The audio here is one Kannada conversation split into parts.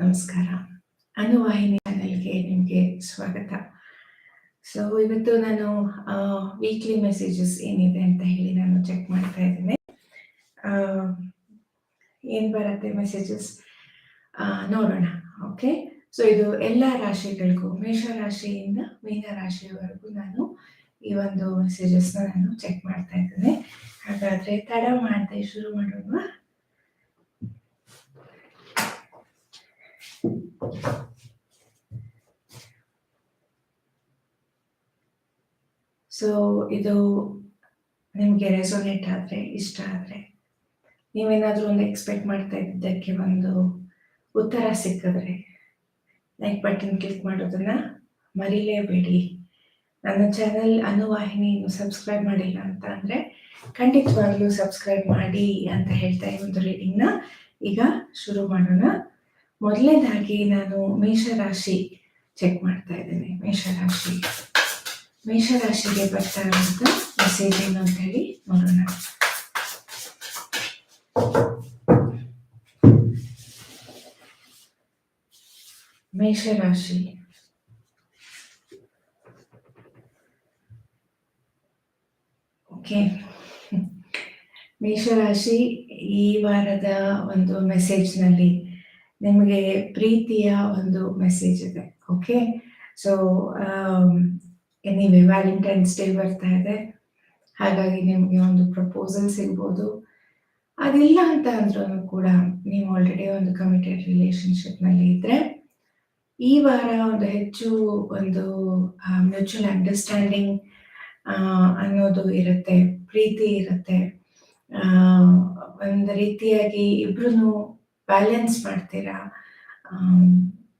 ನಮಸ್ಕಾರ. ಅನುವಾಹಿನಿ ಚಾನೆಲ್ಗೆ ನಿಮಗೆ ಸ್ವಾಗತ. ಸೊ ಇವತ್ತು ನಾನು ವೀಕ್ಲಿ ಮೆಸೇಜಸ್ ಏನಿದೆ ಅಂತ ಹೇಳಿ ನಾನು ಚೆಕ್ ಮಾಡ್ತಾ ಇದ್ದೇನೆ. ಏನು ಬರುತ್ತೆ ಮೆಸೇಜಸ್ ನೋಡೋಣ. ಓಕೆ ಸೊ ಇದು ಎಲ್ಲ ರಾಶಿಗಳಿಗೂ, ಮೇಷ ರಾಶಿಯಿಂದ ಮೀನ ರಾಶಿಯವರೆಗೂ ನಾನು ಈ ಒಂದು ಮೆಸೇಜಸ್ನ ನಾನು ಚೆಕ್ ಮಾಡ್ತಾ ಇದ್ದೇನೆ. ಹಾಗಾದ್ರೆ ತಡ ಮಾಡದೆ ಶುರು ಮಾಡೋಣ. ಸೊ ಇದು ನಿಮಗೆ ರೆಸೊನೇಟ್ ಆದರೆ, ಇಷ್ಟ ಆದರೆ, ನೀವೇನಾದರೂ ಒಂದು ಎಕ್ಸ್ಪೆಕ್ಟ್ ಮಾಡ್ತಾ ಇದ್ದಕ್ಕೆ ಒಂದು ಉತ್ತರ ಸಿಕ್ಕಿದ್ರೆ ಲೈಕ್ ಬಟನ್ ಕ್ಲಿಕ್ ಮಾಡೋದನ್ನ ಮರಿಲೇಬೇಡಿ. ನನ್ನ ಚಾನೆಲ್ ಅನುವಾಹಿನಿನ್ನು ಸಬ್ಸ್ಕ್ರೈಬ್ ಮಾಡಿಲ್ಲ ಅಂತ ಅಂದರೆ, ಖಂಡಿತವಾಗ್ಲೂ ಸಬ್ಸ್ಕ್ರೈಬ್ ಮಾಡಿ ಅಂತ ಹೇಳ್ತಾ ಈ ಒಂದು ರೀಡಿಂಗ್ನ ಈಗ ಶುರು ಮಾಡೋಣ. ಮೊದಲನೇದಾಗಿ ನಾನು ಮೇಷರಾಶಿ ಚೆಕ್ ಮಾಡ್ತಾ ಇದ್ದೇನೆ. ಮೇಷರಾಶಿ. ಮೇಷರಾಶಿಗೆ ಬರ್ತಾ ಇರುವಂತ ಮೆಸೇಜ್ ಏನು ಅಂತ ಹೇಳಿ ನೋಡೋಣ. ಮೇಷರಾಶಿ. ಓಕೆ ಮೇಷರಾಶಿ ಈ ವಾರದ ಒಂದು ಮೆಸೇಜ್ನಲ್ಲಿ ನಿಮಗೆ ಪ್ರೀತಿಯ ಒಂದು ಮೆಸೇಜ್ ಇದೆ okay so anyway Valentine's Day ಬರ್ತಾ ಇದೆ. ಹಾಗಾಗಿ ನಿಮಗೆ ಒಂದು ಪ್ರಪೋಸಲ್ ಸಿಗ್ಬೋದು ಅದಿಲ್ಲ ಅಂತ ಅಂದ್ರೂ ಕೂಡ ನೀವು ಆಲ್ರೆಡಿ ಒಂದು ಕಮಿಟೆಡ್ ರಿಲೇಶನ್ಶಿಪ್ನಲ್ಲಿ ಇದ್ರೆ, ಈ ವಾರ ಒಂದು ಹೆಚ್ಚು ಒಂದು ಮ್ಯೂಚುವಲ್ ಅಂಡರ್ಸ್ಟ್ಯಾಂಡಿಂಗ್ ಅನ್ನೋದು ಇರುತ್ತೆ, ಪ್ರೀತಿ ಇರುತ್ತೆ. ಒಂದು ರೀತಿಯಾಗಿ ಇಬ್ರು ಬ್ಯಾಲೆನ್ಸ್ ಮಾಡ್ತೀರಾ?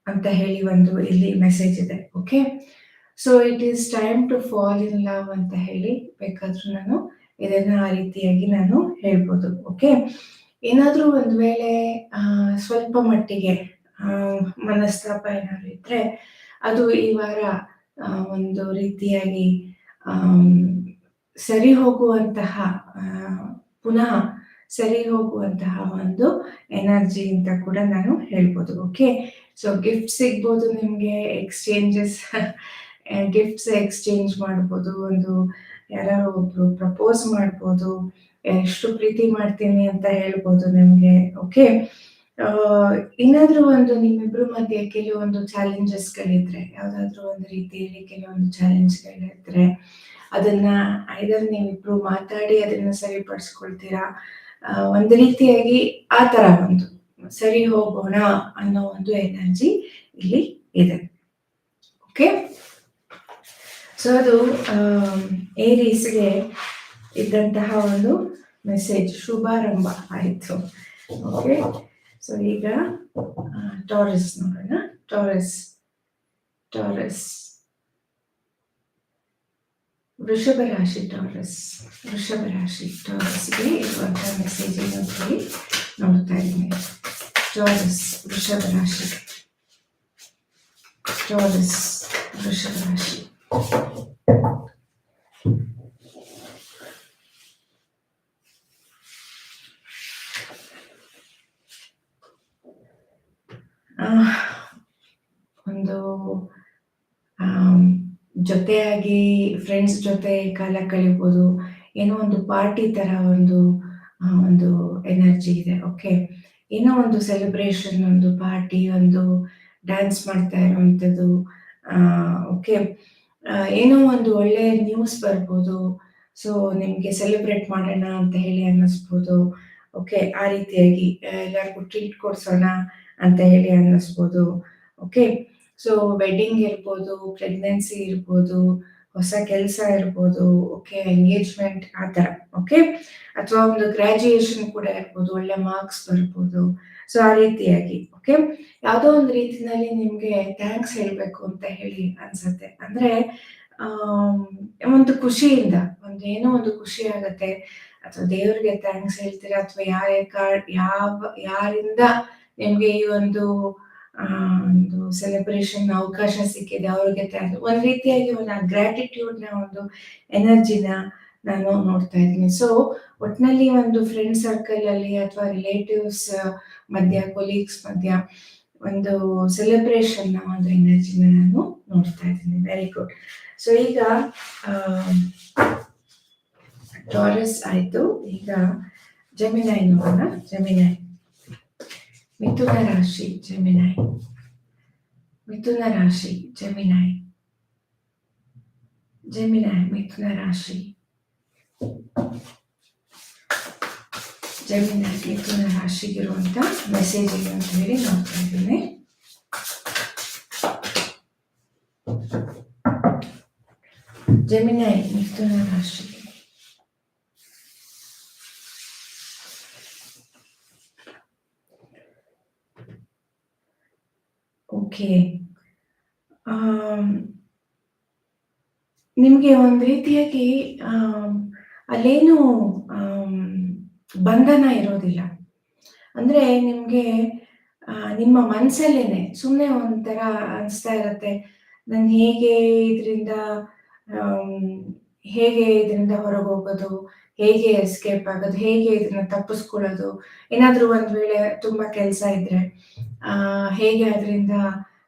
ಅಂತ ಹೇಳಿ ಒಂದು ಇಲ್ಲಿ ಮೆಸೇಜ್ ಇದೆ okay so it is time to fall in love ಅಂತ ಹೇಳಿ ಬೇಕಾದ್ರೂ ನಾನು ಇದನ್ನ ಆ ರೀತಿಯಾಗಿ ನಾನು ಹೇಳ್ಬೋದು ಓಕೆ ಏನಾದರೂ ಒಂದು ವೇಳೆ ಸ್ವಲ್ಪ ಮಟ್ಟಿಗೆ ಮನಸ್ತಾಪ ಏನಾದ್ರು ಇದ್ರೆ ಅದು ಈ ವಾರ ಒಂದು ರೀತಿಯಾಗಿ ಸರಿ ಹೋಗುವಂತಹ ಪುನಃ ಸರಿ ಹೋಗುವಂತಹ ಒಂದು ಎನರ್ಜಿ ಅಂತ ಕೂಡ ನಾನು ಹೇಳ್ಬೋದು ಓಕೆ ಸೊ ಗಿಫ್ಟ್ ಸಿಗ್ಬೋದು ನಿಮಗೆ ಎಕ್ಸ್ಚೇಂಜಸ್ ಗಿಫ್ಟ್ಸ್ ಎಕ್ಸ್ಚೇಂಜ್ ಮಾಡ್ಬೋದು, ಒಂದು ಯಾರು ಒಬ್ರು ಪ್ರಪೋಸ್ ಮಾಡ್ಬೋದು, ಎಷ್ಟು ಪ್ರೀತಿ ಮಾಡ್ತೀನಿ ಅಂತ ಹೇಳ್ಬೋದು ನಿಮಗೆ ಓಕೆ ಏನಾದ್ರೂ ಒಂದು ನಿಮ್ಮಿಬ್ರು ಮಧ್ಯೆ ಕೆಲವೊಂದು ಚಾಲೆಂಜಸ್ಗಳಿದ್ರೆ ಯಾವ್ದಾದ್ರು ಒಂದು ರೀತಿಯಲ್ಲಿ ಕೆಲವೊಂದು ಚಾಲೆಂಜ್ಗಳಿದ್ರೆ ಅದನ್ನ ಐದರ್ ನೀವಿಬ್ರು ಮಾತಾಡಿ ಅದನ್ನ ಸರಿಪಡಿಸ್ಕೊಳ್ತೀರಾ? ಒಂದು ರೀತಿಯಾಗಿ ಆ ತರ ಒಂದು ಸರಿ ಹೋಗೋಣ ಅನ್ನೋ ಒಂದು ಎನರ್ಜಿ ಇಲ್ಲಿ ಇದೆ. ಓಕೆ ಸೊ ಅದು ಏರೀಸ್ಗೆ ಇದ್ದಂತಹ ಒಂದು ಮೆಸೇಜ್ ಶುಭಾರಂಭ ಆಯಿತು. ಓಕೆ ಸೊ ಈಗ ಟಾರಸ್ ನೋಡೋಣ. ಟಾರಸ್ ಟಾರಸ್ ವೃಷಭ ರಾಶಿ ಟಾರಸ್ ವೃಷಭ ರಾಶಿ ಟಾರಸ್ಗೆ ಇರುವಂತಹ ಮೆಸೇಜ್ ಏನು ಅಂತ ಹೇಳಿ ನೋಡ್ತಾ ಇದ್ದೀನಿ. ಟಾರಸ್ ವೃಷಭ ರಾಶಿ ಟಾರಸ್ ವೃಷಭ ರಾಶಿ ಒಂದು ಜೊತೆಯಾಗಿ ಫ್ರೆಂಡ್ಸ್ ಜೊತೆ ಕಾಲ ಕಳಿಬೋದು. ಏನೋ ಒಂದು ಪಾರ್ಟಿ ತರ ಒಂದು ಒಂದು ಎನರ್ಜಿ ಇದೆ. ಓಕೆ ಏನೋ ಒಂದು ಸೆಲೆಬ್ರೇಷನ್ ಒಂದು ಪಾರ್ಟಿ ಒಂದು ಡ್ಯಾನ್ಸ್ ಮಾಡ್ತಾ ಇರುವಂಥದ್ದು ಓಕೆ ಏನೋ ಒಂದು ಒಳ್ಳೆ ನ್ಯೂಸ್ ಬರ್ಬೋದು. ಸೊ ನಿಮಗೆ ಸೆಲೆಬ್ರೇಟ್ ಮಾಡೋಣ ಅಂತ ಹೇಳಿ ಅನ್ನಿಸ್ಬೋದು. ಓಕೆ ಆ ರೀತಿಯಾಗಿ ಎಲ್ಲರಿಗೂ ಟ್ರೀಟ್ ಕೊಡ್ಸೋಣ ಅಂತ ಹೇಳಿ ಅನ್ನಿಸ್ಬೋದು. ಓಕೆ ಸೊ ವೆಡ್ಡಿಂಗ್ ಇರ್ಬೋದು ಪ್ರೆಗ್ನೆನ್ಸಿ ಇರ್ಬೋದು, ಹೊಸ ಕೆಲಸ ಇರ್ಬೋದು ಓಕೆ ಎಂಗೇಜ್ಮೆಂಟ್ ಆ ಥರ ಓಕೆ ಅಥವಾ ಒಂದು ಗ್ರ್ಯಾಜುಯೇಷನ್ ಕೂಡ ಇರ್ಬೋದು, ಒಳ್ಳೆ ಮಾರ್ಕ್ಸ್ ಬರ್ಬೋದು. ಸೊ ಆ ರೀತಿಯಾಗಿ ಓಕೆ ಯಾವುದೋ ಒಂದು ರೀತಿನಲ್ಲಿ ನಿಮಗೆ ಥ್ಯಾಂಕ್ಸ್ ಹೇಳಬೇಕು ಅಂತ ಹೇಳಿ ಅನ್ಸತ್ತೆ. ಅಂದ್ರೆ ಒಂದು ಖುಷಿಯಿಂದ, ಒಂದು ಏನೋ ಒಂದು ಖುಷಿ ಆಗತ್ತೆ. ಅಥವಾ ದೇವ್ರಿಗೆ ಥ್ಯಾಂಕ್ಸ್ ಹೇಳ್ತೀರಾ, ಅಥವಾ ಯಾರ ಯಾವ, ಯಾರಿಂದ ನಿಮ್ಗೆ ಈ ಒಂದು ಒಂದು ಸೆಲೆಬ್ರೇಷನ್ ಅವಕಾಶ ಸಿಕ್ಕಿದೆ ಅವ್ರಿಗೆ ಒಂದು ರೀತಿಯಾಗಿ ಒಂದು ಗ್ರ್ಯಾಟಿಟ್ಯೂಡ್ನ ಒಂದು ಎನರ್ಜಿನ ನಾನು ನೋಡ್ತಾ ಇದ್ದೀನಿ. ಸೊ ಒಟ್ಟಿನಲ್ಲಿ ಒಂದು ಫ್ರೆಂಡ್ ಸರ್ಕಲ್ ಅಲ್ಲಿ ಅಥವಾ ರಿಲೇಟಿವ್ಸ್ ಮಧ್ಯ ಕೊಲೀಗ್ಸ್ ಮಧ್ಯ ಒಂದು ಸೆಲೆಬ್ರೇಷನ್ನ ಒಂದು ಎನರ್ಜಿನ ನಾನು ನೋಡ್ತಾ ಇದ್ದೀನಿ. ವೆರಿ ಗುಡ್ ಸೊ ಈಗ ಟಾರಸ್ ಆಯ್ತು. ಈಗ ಜಮಿನಾಯ್ ನೋಡೋಣ. ಜಮಿನಾಯ್ ಮಿಥುನ ರಾಶಿ ಜಮಿನಾಯ್ ಮಿಥುನ ರಾಶಿ ಜಮಿನಾಯ್ ಜಮಿನಾಯ್ ಮಿಥುನ ರಾಶಿ ಜಮಿನಾಯ್ ಮಿಥುನ ರಾಶಿಗಿರುವಂತ ಮೆಸೇಜ್ ಇದೆ ಅಂತ ಹೇಳಿ ನೋಡ್ತಾ ಇದ್ದೀನಿ ಜಮಿನಾಯ್ ಮಿಥುನ ರಾಶಿ ಓಕೆ. ನಿಮಗೆ ಒಂದು ರೀತಿಯಾಗಿ ಅಲ್ಲೇನು ಬಂಧನ ಇರೋದಿಲ್ಲ. ಅಂದ್ರೆ ನಿಮ್ಗೆ ನಿಮ್ಮ ಮನ್ಸಲ್ಲೇನೆ ಸುಮ್ಮನೆ ಒಂಥರ ಅನಿಸ್ತಾ ಇರತ್ತೆ. ನಾನು ಹೇಗೆ ಇದರಿಂದ ಹೇಗೆ ಇದರಿಂದ ಹೊರಗೆ ಹೋಗೋದು ಹೇಗೆ ಎಸ್ಕೇಪ್ ಆಗೋದು, ಹೇಗೆ ಇದನ್ನ ತಪ್ಪಿಸ್ಕೊಳ್ಳೋದು, ಏನಾದ್ರೂ ಒಂದ್ ವೇಳೆ ತುಂಬಾ ಕೆಲಸ ಇದ್ರೆ. ಹೇಗೆ ಅದರಿಂದ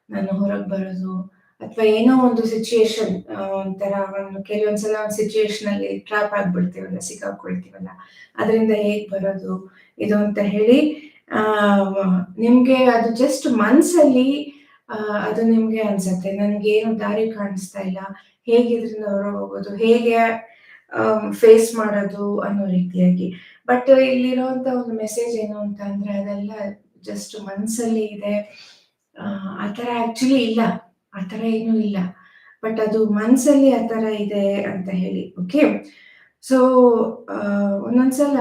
ನಾನು ಹೊರಗೆ ಬರೋದು? ಅಥವಾ ಏನೋ ಒಂದು ಸಿಚುಯೇಷನ್ ಒಂಥರ ಒಂದು ಕೆಲವೊಂದ್ಸಲ ಒಂದು ಸಿಚುಯೇಷನ್ ಅಲ್ಲಿ ಟ್ರಾಪ್ ಆಗ್ಬಿಡ್ತೀವಲ್ಲ ಸಿಕ್ಕಾಕೊಳ್ತೀವಲ್ಲ. ಅದರಿಂದ ಹೇಗ್ ಬರೋದು? ಇದು ಅಂತ ಹೇಳಿ ಆ ನಿಮ್ಗೆ ಅದು ಜಸ್ಟ್ ಮನ್ಸಲ್ಲಿ ಆ, ಅದು ನಿಮ್ಗೆ ಅನ್ಸತ್ತೆ. ನನ್ಗೆ ಏನು ದಾರಿ ಕಾಣಿಸ್ತಾ ಇಲ್ಲ. ಹೇಗೆ ಇದರಿಂದ ಹೊರಗೆ ಹೋಗೋದು ಹೇಗೆ ಫೇಸ್ ಮಾಡೋದು ಅನ್ನೋ ರೀತಿಯಾಗಿ. ಬಟ್ ಇಲ್ಲಿರುವಂತ ಒಂದು ಮೆಸೇಜ್ ಏನು ಅಂತ ಅಂದ್ರೆ ಅದೆಲ್ಲ ಜಸ್ಟ್ ಮನ್ಸಲ್ಲಿ ಇದೆ. ಆ ಥರ ಆ್ಯಕ್ಚುಲಿ ಇಲ್ಲ. ಆ ಥರ ಏನೂ ಇಲ್ಲ. ಬಟ್ ಅದು ಮನ್ಸಲ್ಲಿ ಆ ಥರ ಇದೆ ಅಂತ ಹೇಳಿ ಓಕೆ ಸೊ ಒಂದೊಂದ್ಸಲ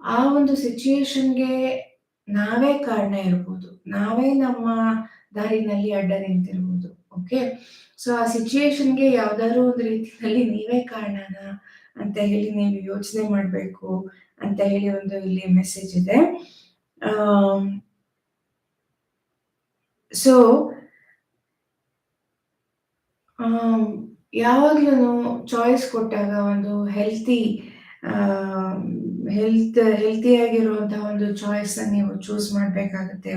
ಆ ಒಂದು ಸಿಚುಯೇಷನ್ಗೆ ನಾವೇ ಕಾರಣ ಇರ್ಬೋದು. ನಾವೇ ನಮ್ಮ ದಾರಿನಲ್ಲಿ ಅಡ್ಡ ನಿಂತಿರ್ಬೋದು ಓಕೆ ಸೊ ಆ ಸಿಚುಯೇಷನ್ಗೆ ಯಾವ್ದಾದ್ರು ಒಂದು ರೀತಿಯಲ್ಲಿ ನೀವೇ ಕಾರಣನ ಅಂತ ಹೇಳಿ ನೀವು ಯೋಚನೆ ಮಾಡಬೇಕು ಅಂತ ಹೇಳಿ ಒಂದು ಇಲ್ಲಿ ಮೆಸೇಜ್ ಇದೆ. ಸೊ ಯಾವಾಗ್ಲೂ ಚಾಯ್ಸ್ ಕೊಟ್ಟಾಗ ಒಂದು ಹೆಲ್ತಿ ಹೆಲ್ತ್ ಹೆಲ್ತಿಯಾಗಿರುವಂತಹ ಒಂದು ಚಾಯ್ಸ್ನ ನೀವು ಚೂಸ್ ಮಾಡಬೇಕಾಗುತ್ತೆ.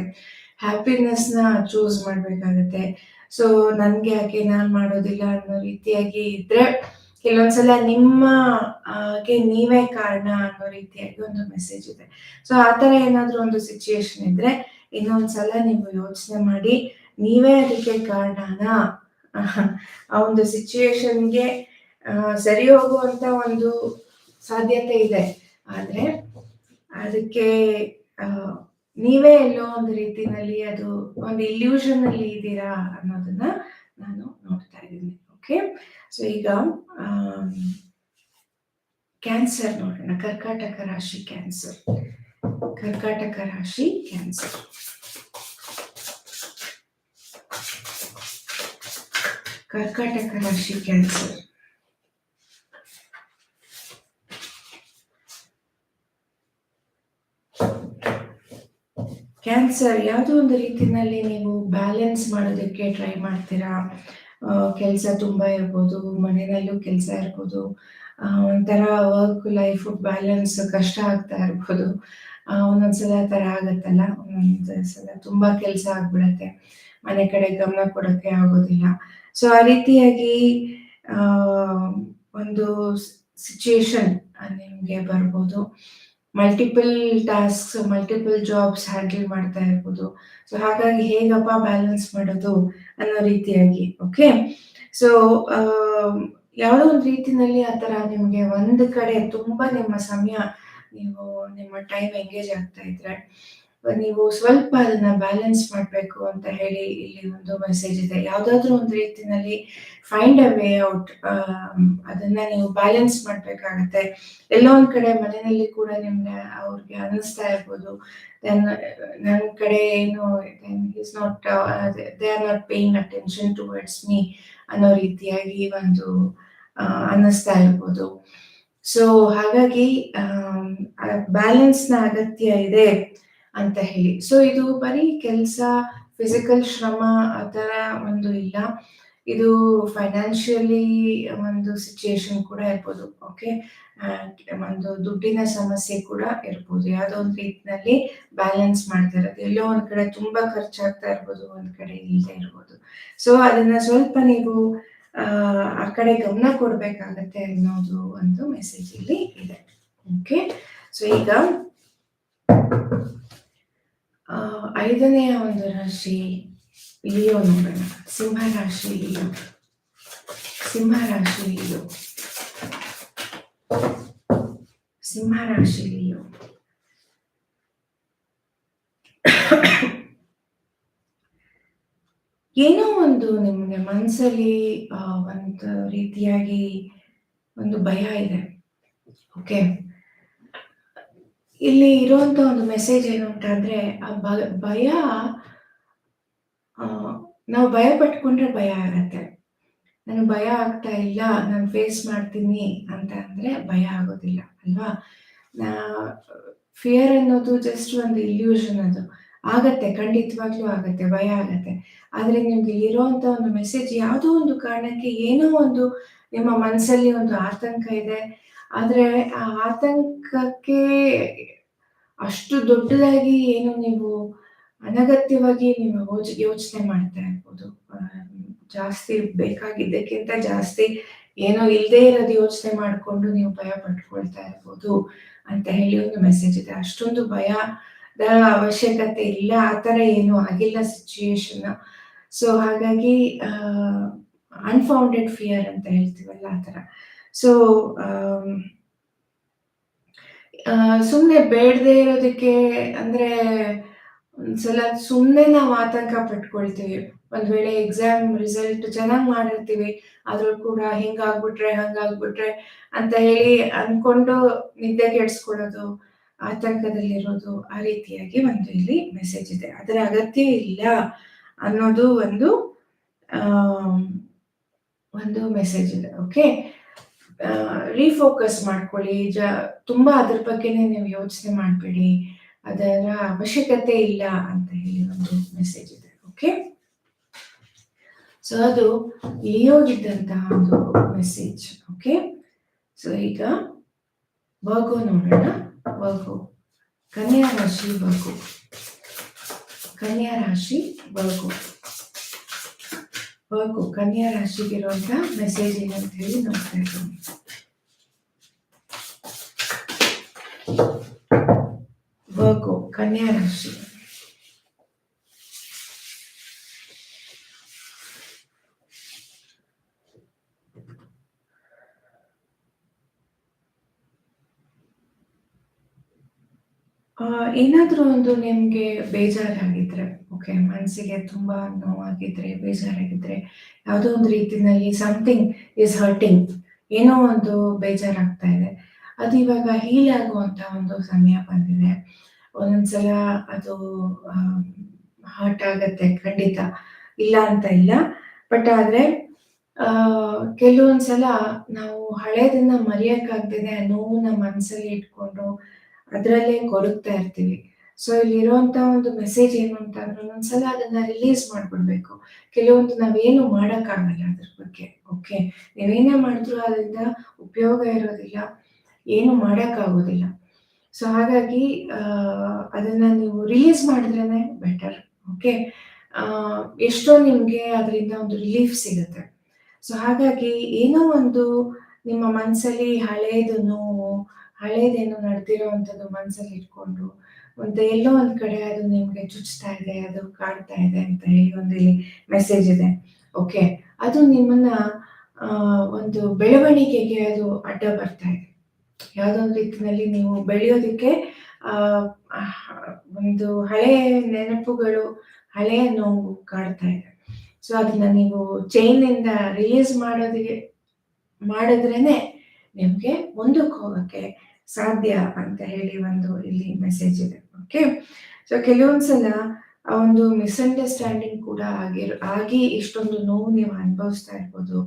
ಹ್ಯಾಪಿನೆಸ್ನ ಚೂಸ್ ಮಾಡಬೇಕಾಗುತ್ತೆ. ಸೊ ನನಗೆ ಯಾಕೆ ನಾನು ಮಾಡೋದಿಲ್ಲ ಅನ್ನೋ ರೀತಿಯಾಗಿ ಇದ್ರೆ ಕೆಲವೊಂದ್ಸಲ ನಿಮ್ಮ ಗೆ ನೀವೇ ಕಾರಣ ಅನ್ನೋ ರೀತಿಯಾಗಿ ಒಂದು ಮೆಸೇಜ್ ಇದೆ ಸೊ ಆ ತರ ಏನಾದರೂ ಒಂದು ಸಿಚುಯೇಷನ್ ಇದ್ರೆ ಇನ್ನೊಂದ್ಸಲ ನೀವು ಯೋಚನೆ ಮಾಡಿ ನೀವೇ ಅದಕ್ಕೆ ಕಾರಣನ ಆ ಒಂದು ಸಿಚುಯೇಷನ್ಗೆ ಸರಿ ಹೋಗುವಂತ ಒಂದು ಸಾಧ್ಯತೆ ಇದೆ ಆದ್ರೆ ಅದಕ್ಕೆ ನೀವೇ ಎಲ್ಲೋ ಒಂದು ರೀತಿನಲ್ಲಿ ಅದು ಒಂದು ಇಲ್ಯೂಷನ್ ಅಲ್ಲಿ ಇದ್ದೀರಾ ಅನ್ನೋದನ್ನ ಓಕೆ. ಸೊ ಈಗ ಕ್ಯಾನ್ಸರ್ ನೋಡೋಣ. ಕರ್ಕಾಟಕ ರಾಶಿ ಕ್ಯಾನ್ಸರ್ ಕರ್ಕಾಟಕ ರಾಶಿ ಕ್ಯಾನ್ಸರ್ ಕರ್ಕಾಟಕ ರಾಶಿ ಕ್ಯಾನ್ಸರ್ ಕ್ಯಾನ್ಸರ್ ಯಾವುದೋ ಒಂದು ರೀತಿಯಲ್ಲಿ ನೀವು ಬ್ಯಾಲೆನ್ಸ್ ಮಾಡೋದಕ್ಕೆ ಟ್ರೈ ಮಾಡ್ತೀರಾ? ಕೆಲಸ ತುಂಬ ಇರ್ಬೋದು, ಮನೆಯಲ್ಲೂ ಕೆಲಸ ಇರ್ಬೋದು. ಒಂಥರ ವರ್ಕ್ ಲೈಫ್ ಬ್ಯಾಲೆನ್ಸ್ ಕಷ್ಟ ಆಗ್ತಾ ಇರ್ಬೋದು. ಒಂದೊಂದ್ಸಲ ಆ ಥರ ಆಗತ್ತಲ್ಲ? ಒಂದೊಂದ್ಸಲ ತುಂಬ ಕೆಲಸ ಆಗ್ಬಿಡತ್ತೆ. ಮನೆ ಕಡೆ ಗಮನ ಕೊಡೋಕ್ಕೆ ಆಗೋದಿಲ್ಲ. ಸೊ ಆ ರೀತಿಯಾಗಿ ಒಂದು ಸಿಚುಯೇಷನ್ ನಿಮಗೆ ಬರ್ಬೋದು. Multiple tasks multiple jobs handle ಮಾಡ್ತಾ ಇರ್ಬೋದು. ಸೊ ಹಾಗಾಗಿ ಹೇಗಪ್ಪ ಬ್ಯಾಲೆನ್ಸ್ ಮಾಡೋದು? ಅನ್ನೋ ರೀತಿಯಾಗಿ ಓಕೆ ಸೊ ಯಾವುದೋ ಒಂದು ರೀತಿನಲ್ಲಿ ಆ ತರ ನಿಮಗೆ ಒಂದು ಕಡೆ ತುಂಬಾ ನಿಮ್ಮ ಸಮಯ, ನೀವು ನಿಮ್ಮ ಟೈಮ್ ಎಂಗೇಜ್ ಆಗ್ತಾ ಇದ್ರೆ. ನೀವು ಸ್ವಲ್ಪ ಅದನ್ನ ಬ್ಯಾಲೆನ್ಸ್ ಮಾಡಬೇಕು ಅಂತ ಹೇಳಿ ಇಲ್ಲಿ ಒಂದು ಮೆಸೇಜ್ ಇದೆ. ಯಾವುದಾದ್ರೂ ಒಂದು ರೀತಿನಲ್ಲಿ ಫೈಂಡ್ ಅ ವೇ ಔಟ್ ಅದನ್ನ ನೀವು ಬ್ಯಾಲೆನ್ಸ್ ಮಾಡಬೇಕಾಗತ್ತೆ. ಎಲ್ಲೋ ಒಂದ್ ಕಡೆ ಮನೆಯಲ್ಲಿ ಕೂಡ ನಿಮ್ಗೆ ಅವ್ರಿಗೆ ಅನಿಸ್ತಾ ಇರ್ಬೋದು. ನನ್ನ ಕಡೆ ಏನು is not they are not paying attention towards me ಅನ್ನೋ ರೀತಿಯಾಗಿ ಒಂದು ಅನ್ನಿಸ್ತಾ ಇರ್ಬೋದು. ಸೊ ಹಾಗಾಗಿ ಬ್ಯಾಲೆನ್ಸ್ನ ಅಗತ್ಯ ಇದೆ. ಅಂತ ಹೇಳಿ. ಸೊ ಇದು ಬರೀ ಕೆಲಸ ಫಿಸಿಕಲ್ ಶ್ರಮ ಆ ಥರ ಒಂದು ಇಲ್ಲ. ಇದು ಫೈನಾನ್ಷಿಯಲಿ ಒಂದು ಸಿಚುಯೇಷನ್ ಕೂಡ ಇರ್ಬೋದು ಓಕೆ ಒಂದು ದುಡ್ಡಿನ ಸಮಸ್ಯೆ ಕೂಡ ಇರ್ಬೋದು. ಯಾವುದೋ ಒಂದು ರೀತಿನಲ್ಲಿ ಬ್ಯಾಲೆನ್ಸ್ ಮಾಡ್ತಾ ಇರೋದು. ಎಲ್ಲೋ ಒಂದು ಕಡೆ ತುಂಬ ಖರ್ಚಾಗ್ತಾ ಇರ್ಬೋದು, ಒಂದು ಕಡೆ ಇಲ್ಲದೆ ಇರ್ಬೋದು. ಸೊ ಅದನ್ನ ಸ್ವಲ್ಪ ನೀವು, ಆ ಕಡೆ ಗಮನ ಕೊಡಬೇಕಾಗತ್ತೆ ಅನ್ನೋದು ಒಂದು ಮೆಸೇಜ್ ಇಲ್ಲಿ ಇದೆ ಓಕೆ ಸೊ ಈಗ ಐದನೆಯ ಒಂದು ರಾಶಿ ಲಿಯೋ ನೋಡೋಣ. ಸಿಂಹ ರಾಶಿ ಲಿಯೋ ಸಿಂಹ ರಾಶಿ ಲಿಯೋ ಸಿಂಹ ರಾಶಿ ಲಿಯೋ ಏನೋ ಒಂದು ನಿಮಗೆ ಮನಸ್ಸಲ್ಲಿ ಒಂದು ರೀತಿಯಾಗಿ ಒಂದು ಭಯ ಇದೆ. ಓಕೆ ಇಲ್ಲಿ ಇರುವಂತ ಒಂದು ಮೆಸೇಜ್ ಏನು ಅಂತಂದ್ರೆ ಆ ಭಯ ನಾವು ಭಯ ಪಟ್ಕೊಂಡ್ರೆ ಭಯ ಆಗತ್ತೆ. ನನಗೆ ಭಯ ಆಗ್ತಾ ಇಲ್ಲ, ನಾನು ಫೇಸ್ ಮಾಡ್ತೀನಿ ಅಂತ ಅಂದ್ರೆ ಭಯ ಆಗೋದಿಲ್ಲ, ಅಲ್ವಾ? ನಾ ಫಿಯರ್ ಅನ್ನೋದು ಜಸ್ಟ್ ಒಂದು ಇಲ್ಯೂಷನ್ ಅದು. ಆಗತ್ತೆ, ಖಂಡಿತವಾಗ್ಲೂ ಆಗತ್ತೆ, ಭಯ ಆಗತ್ತೆ. ಆದ್ರೆ ನಿಮ್ಗೆ ಇರುವಂತ ಒಂದು ಮೆಸೇಜ್ ಯಾವುದೋ ಒಂದು ಕಾರಣಕ್ಕೆ ಏನೋ ಒಂದು ನಿಮ್ಮ ಮನಸ್ಸಲ್ಲಿ ಒಂದು ಆತಂಕ ಇದೆ ಆದ್ರೆ ಆತಂಕಕ್ಕೆ ಅಷ್ಟು ದೊಡ್ಡದಾಗಿ ಏನು ನೀವು ಅನಗತ್ಯವಾಗಿ ನೀವು ಯೋಚ ಯೋಚನೆ ಮಾಡ್ತಾ ಇರ್ಬೋದು. ಜಾಸ್ತಿ ಬೇಕಾಗಿದ್ದಕ್ಕಿಂತ ಜಾಸ್ತಿ ಏನೋ ಇಲ್ಲದೆ ಇರೋದು ಯೋಚನೆ ಮಾಡಿಕೊಂಡು ನೀವು ಭಯ ಪಟ್ಕೊಳ್ತಾ ಇರ್ಬೋದು ಅಂತ ಹೇಳಿ ಒಂದು ಮೆಸೇಜ್ ಇದೆ. ಅಷ್ಟೊಂದು ಭಯದ ಅವಶ್ಯಕತೆ ಇಲ್ಲ, ಆ ಥರ ಏನು ಆಗಿಲ್ಲ ಸಿಚುಯೇಷನ್ ಸೊ ಹಾಗಾಗಿ ಅನ್ಫೌಂಡೆಡ್ ಫಿಯರ್ ಅಂತ ಹೇಳ್ತೀವಲ್ಲ ಆ ಥರ. ಸೊ ಸುಮ್ಮನೆ ಬೇಡದೆ ಇರೋದಕ್ಕೆ ಅಂದ್ರೆ ಒಂದ್ಸಲ ಸುಮ್ಮನೆ ನಾವು ಆತಂಕ ಪಟ್ಕೊಳ್ತೀವಿ. ಒಂದ್ ವೇಳೆ ಎಕ್ಸಾಮ್ ರಿಸಲ್ಟ್ ಚೆನ್ನಾಗಿ ಮಾಡಿರ್ತೀವಿ, ಆದ್ರೂ ಕೂಡ ಹಿಂಗಾಗ್ಬಿಟ್ರೆ ಹಂಗಾಗ್ಬಿಟ್ರೆ ಅಂತ ಹೇಳಿ ಅನ್ಕೊಂಡು ನಿದ್ದೆ ಕೆಡ್ಸ್ಕೊಳ್ಳೋದು ಆತಂಕದಲ್ಲಿರೋದು ಆ ರೀತಿಯಾಗಿ ಒಂದು ಇಲ್ಲಿ ಮೆಸೇಜ್ ಇದೆ. ಅದರ ಅಗತ್ಯ ಇಲ್ಲ ಅನ್ನೋದು ಒಂದು ಒಂದು ಮೆಸೇಜ್ ಇದೆ. ಓಕೆ ರೀಫೋಕಸ್ ಮಾಡ್ಕೊಳ್ಳಿ. ಜ, ತುಂಬಾ ಅದ್ರ ಬಗ್ಗೆನೇ ನೀವು ಯೋಚನೆ ಮಾಡಬೇಡಿ. ಅದರ ಅವಶ್ಯಕತೆ ಇಲ್ಲ ಅಂತ ಹೇಳಿ ಒಂದು ಮೆಸೇಜ್ ಇದೆ ಓಕೆ ಸೊ ಅದು ಲಿಯೋಗಿದ್ದಂತಹ ಒಂದು ಮೆಸೇಜ್ ಓಕೆ ಸೊ ಈಗ ಬಗು ನೋಡೋಣ. ಬಗು ಕನ್ಯಾ ರಾಶಿ ಬಗು ಕನ್ಯಾ ರಾಶಿ Όχι, καμία σου κυρώτα, με σέζει να θέλει να φέρω. Βόκο, κανένα σου. ಏನಾದರೂ ಒಂದು ನಿಮಗೆ ಬೇಜಾರಾಗಿದ್ರೆ ಓಕೆ ಮನಸ್ಸಿಗೆ ತುಂಬ ನೋವಾಗಿದ್ರೆ, ಬೇಜಾರಾಗಿದ್ರೆ, ಯಾವುದೋ ಒಂದು ರೀತಿಯಲ್ಲಿ ಸಮಥಿಂಗ್ ಇಸ್ ಹರ್ಟಿಂಗ್ ಏನೋ ಒಂದು ಬೇಜಾರಾಗ್ತಾ ಇದೆ. ಅದು ಇವಾಗ ಹೀಲ್ ಆಗುವಂತ ಒಂದು ಸಮಯ ಬಂದಿದೆ. ಒಂದೊಂದ್ಸಲ ಅದು ಹರ್ಟ್ ಆಗತ್ತೆ, ಖಂಡಿತ. ಇಲ್ಲ ಅಂತ ಇಲ್ಲ. ಬಟ್ ಆದ್ರೆ ಕೆಲವೊಂದ್ಸಲ ನಾವು ಹಳೇದನ್ನ ಮರೆಯಕ್ಕಾಗ್ದಿದೆ ನೋವನ್ನ ಮನಸ್ಸಲ್ಲಿ ಇಟ್ಕೊಂಡು ಅದರಲ್ಲೇ ಕೊರಗ್ತಾ ಇರ್ತೀವಿ. ಸೊ ಇಲ್ಲಿರುವಂತ ಒಂದು ಮೆಸೇಜ್ ಏನು ಅಂತ ಅಂದ್ರೆ ಒಂದ್ಸಲ ಅದನ್ನ ರಿಲೀಸ್ ಮಾಡ್ಬಿಡ್ಬೇಕು ಕೆಲವೊಂದು ನಾವೇನು ಮಾಡೋಕ್ಕಾಗಲ್ಲ ಅದ್ರ ಬಗ್ಗೆ ಓಕೆ ನೀವೇನೇ ಮಾಡಿದ್ರು ಅದರಿಂದ ಉಪಯೋಗ ಇರೋದಿಲ್ಲ, ಏನು ಆಗೋದಿಲ್ಲ ಸೊ ಹಾಗಾಗಿ ಅದನ್ನ ನೀವು ರಿಲೀಸ್ ಮಾಡಿದ್ರೇನೆ ಬೆಟರ್ ಓಕೆ ಎಷ್ಟೋ ನಿಮ್ಗೆ ಅದರಿಂದ ಒಂದು ರಿಲೀಫ್ ಸಿಗುತ್ತೆ. ಸೊ ಹಾಗಾಗಿ ಏನೋ ಒಂದು ನಿಮ್ಮ ಮನಸ್ಸಲ್ಲಿ ಹಳೇದು ಹಳೇದೇನು ನಡೆದಿರೋವಂಥದ್ದು ಮನಸ್ಸಲ್ಲಿ ಇಟ್ಕೊಂಡು ಒಂದು ಎಲ್ಲೋ ಒಂದು ಕಡೆ ಅದು ನಿಮ್ಗೆ ಚುಚ್ತಾ ಇದೆ, ಅದು ಕಾಡ್ತಾ ಇದೆ ಅಂತ ಹೇಳಿ ಒಂದು ಇಲ್ಲಿ ಮೆಸೇಜ್ ಇದೆ. ಓಕೆ ಅದು ನಿಮ್ಮನ್ನ ಒಂದು ಬೆಳವಣಿಗೆಗೆ ಅದು ಅಡ್ಡ ಬರ್ತಾ ಇದೆ. ಯಾವುದೋ ಒಂದು ರೀತಿಯಲ್ಲಿ ನೀವು ಬೆಳೆಯೋದಕ್ಕೆ ಒಂದು ಹಳೆ ನೆನಪುಗಳು ಹಳೆಯ ನೋವು ಕಾಡ್ತಾ ಇದೆ. ಸೊ ಅದನ್ನ ನೀವು ಚೈನಿಂದ ರಿಲೀಸ್ ಮಾಡೋದಿಗೆ, ಮಾಡಿದ್ರೇನೆ ನಿಮ್ಗೆ ಮುಂದಕ್ಕೆ ಹೋಗಕ್ಕೆ ಸಾಧ್ಯ ಅಂತ ಹೇಳಿ ಒಂದು ಇಲ್ಲಿ ಮೆಸೇಜ್ ಇದೆ. ಓಕೆ ಸೊ ಕೆಲವೊಂದ್ಸಲ ಆ ಒಂದು ಮಿಸ್ಅಂಡರ್ಸ್ಟ್ಯಾಂಡಿಂಗ್ ಕೂಡ ಆಗಿರ್ ಆಗಿ ಇಷ್ಟೊಂದು ನೋವು ನೀವು ಅನುಭವಿಸ್ತಾ ಇರ್ಬೋದು.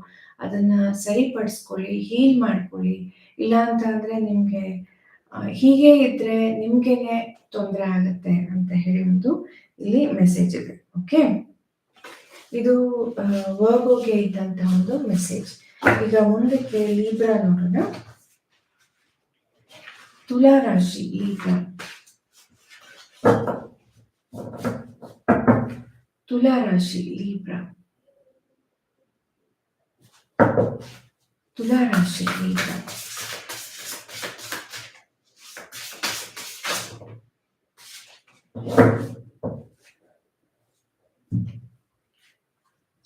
ಅದನ್ನ ಸರಿಪಡಿಸ್ಕೊಳ್ಳಿ ಹೀಲ್ ಮಾಡ್ಕೊಳ್ಳಿ. ಇಲ್ಲ ಅಂತ ಅಂದ್ರೆ ನಿಮ್ಗೆ ಹೀಗೆ ಇದ್ರೆ ನಿಮ್ಗೆನೆ ತೊಂದರೆ ಆಗತ್ತೆ ಅಂತ ಹೇಳಿ ಒಂದು ಇಲ್ಲಿ ಮೆಸೇಜ್ ಇದೆ. ಓಕೆ ಇದು ವರ್ಗೋಗೆ ಇದ್ದಂತ ಒಂದು ಮೆಸೇಜ್ ಈಗ ಮುಂದಕ್ಕೆ ಲೀಬ್ರಾ ನೋಡೋಣ. ತುಲಾ ರಾಶಿ ಲೀಬ್ರಾ ತುಲಾ ರಾಶಿ ಲೀಬ್ರಾ ತುಲಾ ರಾಶಿ ಲೀಬ್ರಾ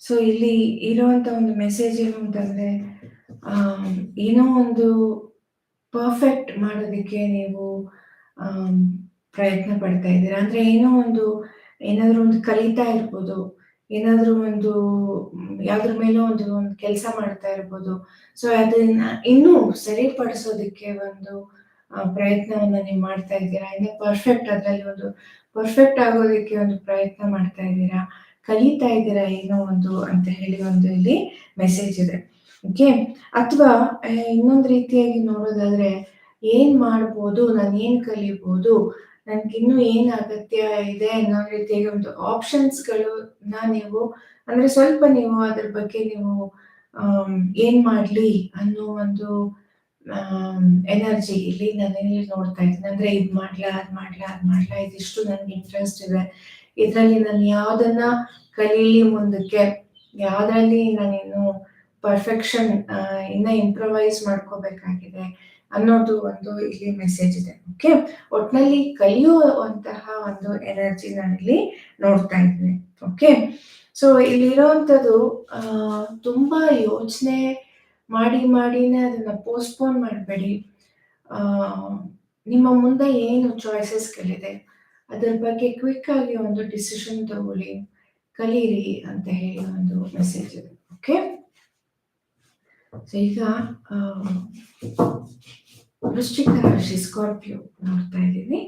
ಸೊ ಇಲ್ಲಿ ಇರುವಂತ ಒಂದು ಮೆಸೇಜ್ ಏನು ಅಂತಂದ್ರೆ ಆಮ್, ಏನೋ ಒಂದು ಪರ್ಫೆಕ್ಟ್ ಮಾಡೋದಕ್ಕೆ ನೀವು ಪ್ರಯತ್ನ ಪಡ್ತಾ ಇದ್ದೀರಾ? ಅಂದ್ರೆ ಏನೋ ಒಂದು, ಏನಾದ್ರೂ ಒಂದು ಕಲಿತಾ ಇರ್ಬೋದು, ಏನಾದ್ರೂ ಒಂದು, ಯಾವ್ದ್ರ ಮೇಲೋ ಒಂದು ಒಂದು ಕೆಲಸ ಮಾಡ್ತಾ ಇರ್ಬೋದು. ಸೊ ಅದನ್ನ ಇನ್ನೂ ಸರಿಪಡಿಸೋದಕ್ಕೆ ಒಂದು ಪ್ರಯತ್ನವನ್ನ ನೀವು ಮಾಡ್ತಾ ಇದ್ದೀರಾ? ಇನ್ನು ಪರ್ಫೆಕ್ಟ್ ಅದರಲ್ಲಿ ಒಂದು ಪರ್ಫೆಕ್ಟ್ ಆಗೋದಕ್ಕೆ ಒಂದು ಪ್ರಯತ್ನ ಮಾಡ್ತಾ ಇದ್ದೀರಾ? ಕಲಿತಾ ಇದ್ದೀರಾ ಏನೋ ಒಂದು ಅಂತ ಹೇಳಿ ಒಂದು ಇಲ್ಲಿ ಮೆಸೇಜ್ ಇದೆ. ಓಕೆ ಅಥವಾ ಇನ್ನೊಂದು ರೀತಿಯಾಗಿ ನೋಡೋದಾದ್ರೆ, ಏನ್ ಮಾಡ್ಬೋದು, ನಾನು ಏನ್ ಕಲಿಬಹುದು ನನ್ಗಿನ್ನೂ ಏನ್ ಅಗತ್ಯ ಇದೆ ಅನ್ನೋ ರೀತಿಯಾಗಿ ಒಂದು ಆಪ್ಷನ್ಸ್ಗಳನ್ನ ನೀವು, ಅಂದ್ರೆ ಸ್ವಲ್ಪ ನೀವು ಅದ್ರ ಬಗ್ಗೆ ನೀವು ಏನು ಮಾಡ್ಲಿ ಅನ್ನೋ ಒಂದು ಎನರ್ಜಿ ಇಲ್ಲಿ ನಾನು ಇಲ್ಲಿ ನೋಡ್ತಾ ಇದ್ದೀನಿ. ಅಂದ್ರೆ ಇದ್ ಮಾಡ್ಲಾ, ಅದ್ ಮಾಡ್ಲಾ ಅದ್ ಮಾಡ್ಲಾ, ಇದಿಷ್ಟು ನನ್ಗೆ ಇಂಟ್ರೆಸ್ಟ್ ಇದೆ. ಇದರಲ್ಲಿ ನಾನು ಯಾವ್ದನ್ನ ಕಲೀಲಿ ಮುಂದಕ್ಕೆ, ಯಾವ್ದ್ರಲ್ಲಿ ನಾನಿನ್ನು ಪರ್ಫೆಕ್ಷನ್ ಇನ್ನ ಇಂಪ್ರವೈಸ್ ಮಾಡ್ಕೋಬೇಕಾಗಿದೆ ಅನ್ನೋದು ಒಂದು ಇಲ್ಲಿ ಮೆಸೇಜ್ ಇದೆ ಓಕೆ ಒಟ್ನಲ್ಲಿ ಕಲಿಯುವಂತಹ ಒಂದು ಎನರ್ಜಿ ನಾನಿಲ್ಲಿ ನೋಡ್ತಾ ಇದ್ದೀನಿ ಓಕೆ ಸೊ ಇಲ್ಲಿರೋಂಥದ್ದು ಆ, ತುಂಬಾ ಯೋಚನೆ ಮಾಡಿ ಮಾಡಿನೇ ಅದನ್ನ ಪೋಸ್ಟ್ಪೋನ್ ಮಾಡಬೇಡಿ. ನಿಮ್ಮ ಮುಂದೆ ಏನು ಚಾಯ್ಸಸ್ಗಳಿದೆ ಅದರ ಬಗ್ಗೆ ಕ್ವಿಕ್ ಆಗಿ ಒಂದು ಡಿಸಿಷನ್ ತಗೊಳ್ಳಿ ಕಲೀರಿ ಅಂತ ಹೇಳಿ ಒಂದು ಮೆಸೇಜ್ ಇದೆ ಓಕೆ ಸೊ ಈಗ ಆ, ವೃಶ್ಚಿಕ ರಾಶಿ ಸ್ಕಾರ್ಪಿಯೋ ನೋಡ್ತಾ ಇದ್ದೀನಿ.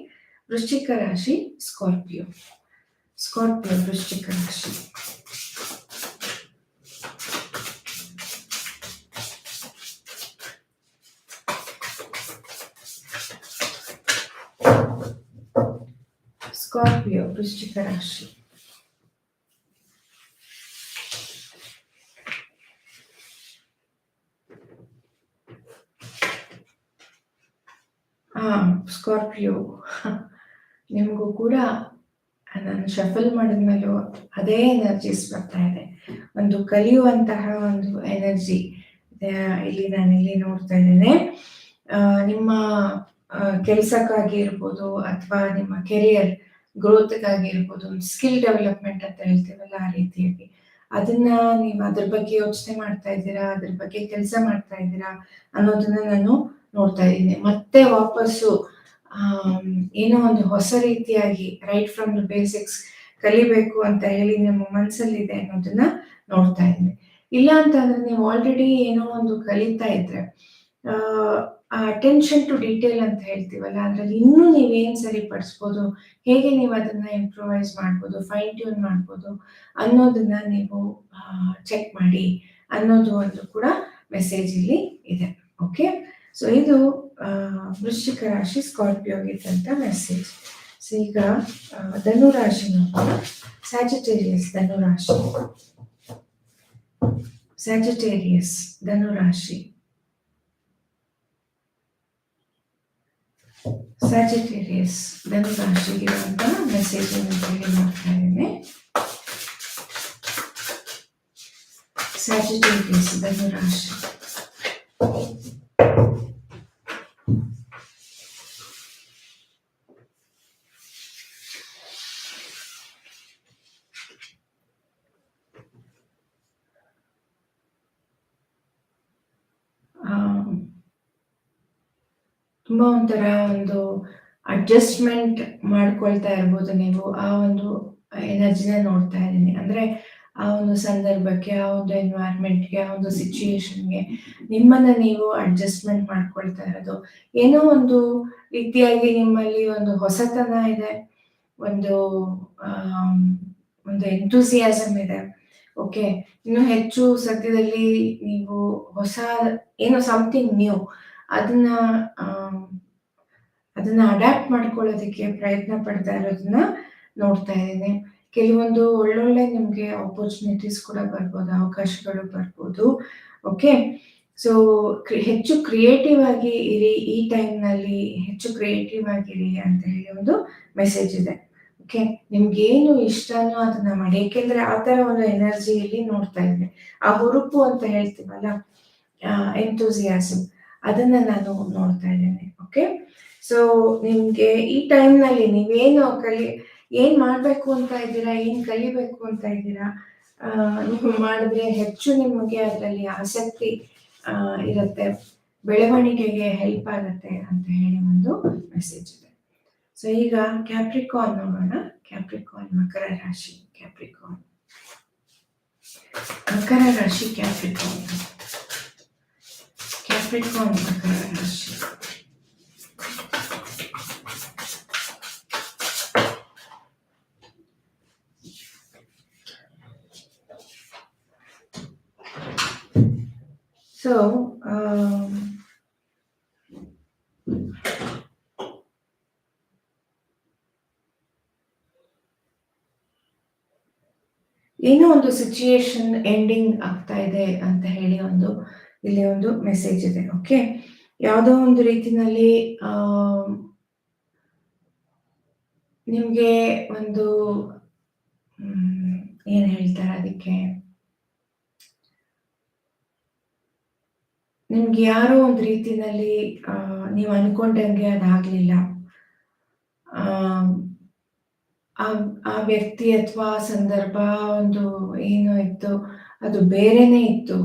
ವೃಶ್ಚಿಕ ರಾಶಿ ಸ್ಕಾರ್ಪಿಯೋ ಸ್ಕಾರ್ಪಿಯೋ ವೃಶ್ಚಿಕ ರಾಶಿ ಸ್ಕಾರ್ಪಿಯೋ ವೃಶ್ಚಿಕ ರಾಶಿ ಹಾ ಸ್ಕಾರ್ಪಿಯೋ ನಿಮಗೂ ಕೂಡ ನಾನು ಶಫಲ್ ಮಾಡಿದ್ಮೇಲೂ ಅದೇ ಎನರ್ಜೀಸ್ ಬರ್ತಾ ಇದೆ. ಒಂದು ಕಲಿಯುವಂತಹ ಒಂದು ಎನರ್ಜಿ ಇಲ್ಲಿ ನಾನು ಇಲ್ಲಿ ನೋಡ್ತಾ ಇದ್ದೇನೆ. ನಿಮ್ಮ ಕೆಲಸಕ್ಕಾಗಿ ಇರ್ಬೋದು ಅಥವಾ ನಿಮ್ಮ ಕೆರಿಯರ್ ಗ್ರೋತ್ಗಾಗಿ ಇರ್ಬೋದು, ಒಂದು ಸ್ಕಿಲ್ ಡೆವಲಪ್ಮೆಂಟ್ ಅಂತ ಹೇಳ್ತೀವಲ್ಲ ಆ ರೀತಿಯಾಗಿ ಅದನ್ನ ನೀವು ಅದ್ರ ಬಗ್ಗೆ ಯೋಚನೆ ಮಾಡ್ತಾ ಇದ್ದೀರಾ, ಅದ್ರ ಬಗ್ಗೆ ಕೆಲಸ ಮಾಡ್ತಾ ಇದ್ದೀರಾ ಅನ್ನೋದನ್ನ ನಾನು ನೋಡ್ತಾ ಇದ್ದೀನಿ. ಮತ್ತೆ ವಾಪಸ್ಸು ಏನೋ ಒಂದು ಹೊಸ ರೀತಿಯಾಗಿ ರೈಟ್ ಫ್ರಮ್ ದ ಬೇಸಿಕ್ಸ್ ಕಲಿಬೇಕು ಅಂತ ಹೇಳಿ ನಿಮ್ಮ ಮನಸ್ಸಲ್ಲಿದೆ ಅನ್ನೋದನ್ನ ನೋಡ್ತಾ ಇದ್ದೀನಿ ಇಲ್ಲ ಅಂತಂದ್ರೆ ನೀವು ಆಲ್ರೆಡಿ ಏನೋ ಒಂದು ಕಲಿತಾ ಇದ್ರೆ ಅಟೆನ್ಷನ್ ಟು ಡೀಟೇಲ್ ಅಂತ ಹೇಳ್ತೀವಲ್ಲ, ಅದ್ರಲ್ಲಿ ಇನ್ನೂ ನೀವೇನ್ ಸರಿಪಡಿಸ್ಬೋದು, ಹೇಗೆ ನೀವು ಅದನ್ನ ಇಂಪ್ರೂವೈಸ್ ಮಾಡ್ಬೋದು ಫೈನ್ ಟ್ಯೂನ್ ಮಾಡ್ಬೋದು ಅನ್ನೋದನ್ನ ನೀವು ಚೆಕ್ ಮಾಡಿ ಅನ್ನೋದು ಒಂದು ಕೂಡ ಮೆಸೇಜ್ ಇಲ್ಲಿ ಇದೆ. ಓಕೆ ಸೊ ಇದು ವೃಶ್ಚಿಕ ರಾಶಿ ಸ್ಕಾರ್ಪಿಯೋಗೆ ಇದ್ದಂತ ಮೆಸೇಜ್ ಸೊ ಈಗ ಆ, ಧನು ರಾಶಿ ನೋಡೋಣ ಸ್ಯಾಜಿಟೇರಿಯಸ್ ಧನು ರಾಶಿ ಸ್ಯಾಜಿಟೇರಿಯಸ್ ಧನು ರಾಶಿ ಸ್ಯಾಜಿಟೇರಿಯಸ್ ಧನು ರಾಶಿಗೆ ಇರುವಂತ ಮೆಸೇಜ್ ಅನ್ನು ಹೇಳಿ ಮಾಡ್ತಾ ಇದ್ದೇನೆ. ಸ್ಯಾಜಿಟೇರಿಯಸ್ ಧನು ರಾಶಿ ಆಮ್, ತುಂಬಾ ಒಂಥರ ಒಂದು ಅಡ್ಜಸ್ಟ್ಮೆಂಟ್ ಮಾಡ್ಕೊಳ್ತಾ ಇರ್ಬೋದು ನೀವು ಆ ಒಂದು ಎನರ್ಜಿನ ನೋಡ್ತಾ ಇದ್ದೀನಿ. ಅಂದ್ರೆ ಆ ಒಂದು ಸಂದರ್ಭಕ್ಕೆ, ಆ ಒಂದು ಎನ್ವೈರ್ಮೆಂಟ್ಗೆ ಆ ಒಂದು ಸಿಚುಯೇಷನ್ಗೆ ನಿಮ್ಮನ್ನ ನೀವು ಅಡ್ಜಸ್ಟ್ಮೆಂಟ್ ಮಾಡ್ಕೊಳ್ತಾ ಇರೋದು. ಏನೋ ಒಂದು ರೀತಿಯಾಗಿ ನಿಮ್ಮಲ್ಲಿ ಒಂದು ಹೊಸತನ ಇದೆ, ಒಂದು ಒಂದು ಎಂಥೂಸಿಯಾಸಮ್ ಇದೆ. ಓಕೆ ಇನ್ನು ಹೆಚ್ಚು ಸದ್ಯದಲ್ಲಿ ನೀವು ಹೊಸ, ಏನೋ ಸಮಥಿಂಗ್ ನ್ಯೂ ಅದನ್ನ ಅದನ್ನ ಅಡಾಪ್ಟ್ ಮಾಡ್ಕೊಳ್ಳೋದಕ್ಕೆ ಪ್ರಯತ್ನ ಪಡ್ತಾ ಇರೋದನ್ನ ನೋಡ್ತಾ ಇದ್ದೀನಿ. ಕೆಲವೊಂದು ಒಳ್ಳೊಳ್ಳೆ ನಿಮಗೆ ಆಪರ್ಚುನಿಟೀಸ್ ಕೂಡ ಬರ್ಬೋದು, ಅವಕಾಶಗಳು ಬರ್ಬೋದು. ಓಕೆ ಸೊ ಹೆಚ್ಚು ಕ್ರಿಯೇಟಿವ್ ಆಗಿ ಇರಿ, ಈ ಟೈಮ್ನಲ್ಲಿ ಹೆಚ್ಚು ಕ್ರಿಯೇಟಿವ್ ಆಗಿರಿ ಅಂತ ಹೇಳಿ ಒಂದು ಮೆಸೇಜ್ ಇದೆ. ಓಕೆ ನಿಮ್ಗೇನು ಇಷ್ಟನೋ ಅದನ್ನ ಮಾಡಿ. ಏಕೆಂದ್ರೆ ಆ ತರ ಒಂದು ಎನರ್ಜಿಯಲ್ಲಿ ನೋಡ್ತಾ ಇದ್ದೆ ಆ ಹುರುಪು ಅಂತ ಹೇಳ್ತೀವಲ್ಲ ಎಂಥೂಸಿಯಾಸಮ್ ಅದನ್ನ ನಾನು ನೋಡ್ತಾ ಇದ್ದೇನೆ. ಓಕೆ ಸೊ ನಿಮ್ಗೆ ಈ ಟೈಮ್ನಲ್ಲಿ ನೀವೇನು ಕಲಿ, ಏನ್ ಮಾಡ್ಬೇಕು ಅಂತ ಇದ್ದೀರಾ? ಏನ್ ಕಲಿಬೇಕು ಅಂತ ಇದ್ದೀರಾ? ನೀವು ಮಾಡಿದ್ರೆ ಹೆಚ್ಚು ನಿಮಗೆ ಅದರಲ್ಲಿ ಆಸಕ್ತಿ ಇರುತ್ತೆ. ಬೆಳವಣಿಗೆಗೆ ಹೆಲ್ಪ್ ಆಗುತ್ತೆ ಅಂತ ಹೇಳಿ ಒಂದು ಮೆಸೇಜ್ ಇದೆ. ಸೊ ಈಗ ಕ್ಯಾಪ್ರಿಕಾನ್ ನೋಡೋಣ. ಕ್ಯಾಪ್ರಿಕಾನ್ ಮಕರ ರಾಶಿ ಕ್ಯಾಪ್ರಿಕಾನ್ ಮಕರ ರಾಶಿ ಕ್ಯಾಪ್ರಿಕಾನ್ ಕ್ಯಾಪ್ರಿಕಾನ್ ಮಕರ ರಾಶಿ So, um, ಏನೋ ಒಂದು ಸಿಚುಯೇಷನ್ ಎಂಡಿಂಗ್ ಆಗ್ತಾ ಇದೆ ಅಂತ ಹೇಳಿ ಒಂದು, ಇಲ್ಲಿ ಒಂದು ಮೆಸೇಜ್ ಇದೆ ಓಕೆ ಯಾವುದೋ ಒಂದು ರೀತಿನಲ್ಲಿ ನಿಮಗೆ ಒಂದು ಏನು ಹೇಳ್ತಾರೆ ಅದಕ್ಕೆ? ನಿಮ್ಗೆ ಯಾರೋ ಒಂದು ರೀತಿನಲ್ಲಿ ನೀವು ಅನ್ಕೊಂಡಂಗೆ ಅದಾಗ್ಲಿಲ್ಲ. ಆ ವ್ಯಕ್ತಿ ಅಥವಾ ಸಂದರ್ಭ, ಒಂದು ಏನು ಇತ್ತು, ಅದು ಬೇರೆನೇ ಇತ್ತು.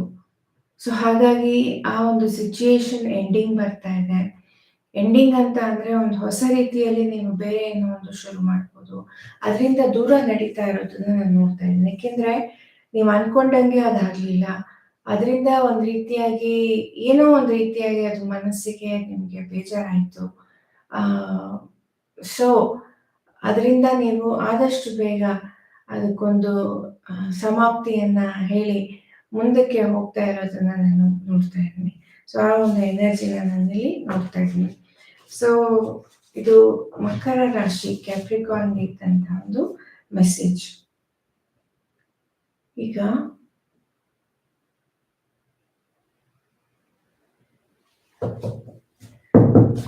ಸೊ ಹಾಗಾಗಿ ಆ ಒಂದು ಸಿಚುಯೇಷನ್ ಎಂಡಿಂಗ್ ಬರ್ತಾ ಇದೆ. ಎಂಡಿಂಗ್ ಅಂತ ಅಂದ್ರೆ ಒಂದು ಹೊಸ ರೀತಿಯಲ್ಲಿ ನೀವು ಬೇರೆ ಏನೋ ಒಂದು ಶುರು ಮಾಡ್ಬೋದು. ಅದರಿಂದ ದೂರ ನಡೀತಾ ಇರೋದನ್ನ ನಾನು ನೋಡ್ತಾ ಇದ್ದೀನಿ. ಯಾಕೆಂದ್ರೆ ನೀವು ಅನ್ಕೊಂಡಂಗೆ ಅದಾಗ್ಲಿಲ್ಲ. ಅದರಿಂದ ಒಂದು ರೀತಿಯಾಗಿ, ಏನೋ ಒಂದು ರೀತಿಯಾಗಿ ಅದು ಮನಸ್ಸಿಗೆ ನಿಮಗೆ ಬೇಜಾರಾಯಿತು. ಸೊ ಅದರಿಂದ ನೀವು ಆದಷ್ಟು ಬೇಗ ಅದಕ್ಕೊಂದು ಸಮಾಪ್ತಿಯನ್ನ ಹೇಳಿ ಮುಂದಕ್ಕೆ ಹೋಗ್ತಾ ಇರೋದನ್ನ ನಾನು ನೋಡ್ತಾ ಇದ್ದೀನಿ. ಸೊ ಆ ಒಂದು ಎನರ್ಜಿನ ನಾನಿಲ್ಲಿ ನೋಡ್ತಾ ಇದ್ದೀನಿ. ಸೊ ಇದು ಮಕರ ರಾಶಿ ಕ್ಯಾಪ್ರಿಕಾನ್ ಇದ್ದಂತ ಒಂದು ಮೆಸೇಜ್ ಈಗ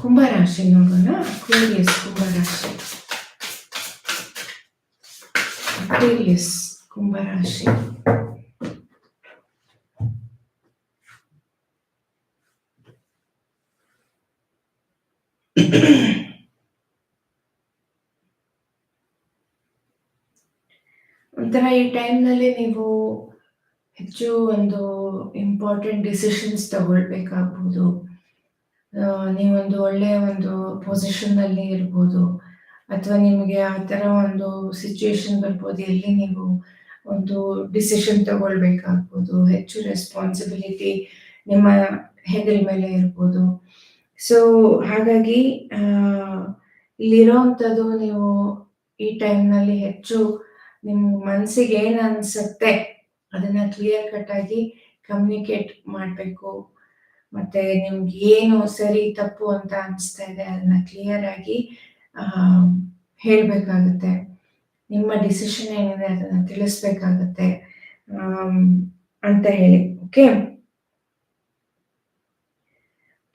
ಕುಂಭರಾಶಿ ನೋಡೋಣ. ಅಕ್ವೇರಿಯಸ್ ಕುಂಭರಾಶಿ ಅಕ್ವೇರಿಯಸ್ Barashi. ಒಂಥರ ಈ ಟೈಮ್ನಲ್ಲಿ ನೀವು ಹೆಚ್ಚು ಒಂದು ಇಂಪಾರ್ಟೆಂಟ್ ಡಿಸಿಷನ್ಸ್ ತಗೊಳ್ಬೇಕಾಗ್ಬೋದು ನೀವೊಂದು ಒಳ್ಳೆಯ ಒಂದು ಪೊಸಿಷನ್ನಲ್ಲಿ ಇರ್ಬೋದು ಅಥವಾ ನಿಮಗೆ ಆ ಥರ ಒಂದು ಸಿಚುವೇಶನ್ ಬರ್ಬೋದು, ಎಲ್ಲಿ ನೀವು ಒಂದು ಡಿಸಿಷನ್ ತಗೊಳ್ಬೇಕಾಗ್ಬೋದು, ಹೆಚ್ಚು ರೆಸ್ಪಾನ್ಸಿಬಿಲಿಟಿ ನಿಮ್ಮ ಹೆಗಲ ಮೇಲೆ ಇರ್ಬೋದು. ಸೊ ಹಾಗಾಗಿ ಇಲ್ಲಿರೋವಂಥದ್ದು ನೀವು ಈ ಟೈಮ್ನಲ್ಲಿ ಹೆಚ್ಚು ನಿಮ್ಮ ಮನಸ್ಸಿಗೆ ಏನು ಅನ್ಸುತ್ತೆ, ಅದನ್ನ ಕ್ಲಿಯರ್ ಕಟ್ ಆಗಿ ಕಮ್ಯುನಿಕೇಟ್ ಮಾಡಬೇಕು. ಮತ್ತೆ ನಿಮ್ಗೆ ಏನು ಸರಿ ತಪ್ಪು ಅಂತ ಅನಿಸ್ತಾ ಇದೆ, ಅದನ್ನ ಕ್ಲಿಯರ್ ಆಗಿ ಹೇಳಬೇಕಾಗುತ್ತೆ. ನಿಮ್ಮ ಡಿಸಿಷನ್ ಏನಿದೆ ಅದನ್ನ ತಿಳಿಸ್ಬೇಕಾಗತ್ತೆ ಅಂತ ಹೇಳಿ ಓಕೆ